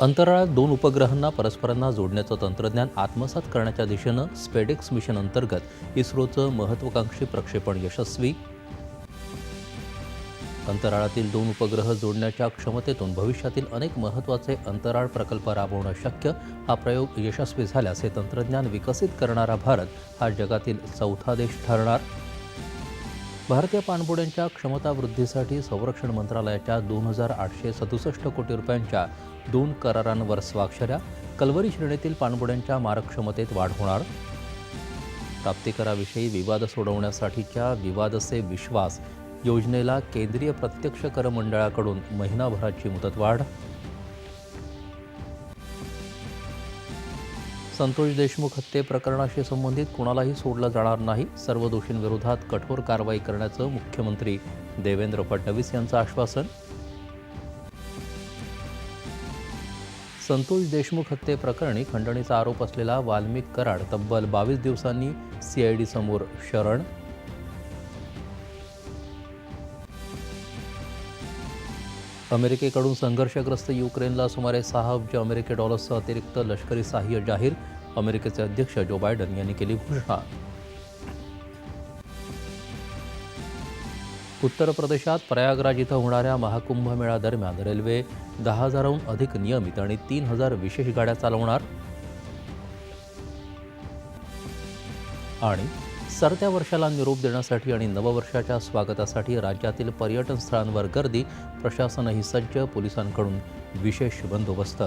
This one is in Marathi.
अंतराळात दोन उपग्रहांना परस्परांना जोडण्याचं तंत्रज्ञान आत्मसात करण्याच्या दिशेनं स्पेडेक्स मिशन अंतर्गत इस्रोचं महत्त्वाकांक्षी प्रक्षेपण यशस्वी. अंतराळातील दोन उपग्रह जोडण्याच्या क्षमतेतून भविष्यातील अनेक महत्त्वाचे अंतराळ प्रकल्प राबवणं शक्य हा प्रयोग यशस्वी झाल्यास हे तंत्रज्ञान विकसित करणारा भारत हा जगातील चौथा देश ठरणार. भारतीय पाणबुड्यांच्या क्षमता वृद्धीसाठी संरक्षण मंत्रालयाच्या दोन हजार आठशे सदुसष्ट कोटी रुपयांच्या दोन करारांवर स्वाक्षऱ्या कलवरी श्रेणीतील पाणबुड्यांच्या मारक क्षमतेत वाढ होणार. प्राप्तिकराविषयी विवाद सोडवण्यासाठीच्या विवाद से विश्वास योजनेला केंद्रीय प्रत्यक्ष कर मंडळाकडून महिनाभराची मुदतवाढ संतोष देशमुख हत्ये प्रकरणाशी संबंधित कुणालाही सोडलं जाणार नाही. सर्व दोषींविरोधात कठोर कारवाई करण्याचं मुख्यमंत्री देवेंद्र फडणवीस यांचं आश्वासन. संतोष देशमुख हत्येप्रकरणी खंडणीचा आरोप असलेला वाल्मिक कराड तब्बल बावीस दिवसांनी सीआयडी समोर शरण. अमेरिकेकडून संघर्षग्रस्त युक्रेनला सुमारे सहा अब्ज अमेरिकी डॉलर्सचं अतिरिक्त लष्करी सहाय्य जाहीर अमेरिकेचे अध्यक्ष जो बायडन यांनी केली घोषणा. उत्तर प्रदेशात प्रयागराज इथं होणाऱ्या महाकुंभ मेळ्यादरम्यान रेल्वे दहा हजाराहून अधिक नियमित आणि तीन हजार विशेष गाड्या चालवणार. आणि सरत्या वर्षाला निरोप देण्यासाठी आणि नववर्षाच्या स्वागतासाठी राज्यातील पर्यटन स्थळांवर गर्दी प्रशासनही सज्ज पोलिसांकडून विशेष बंदोबस्त.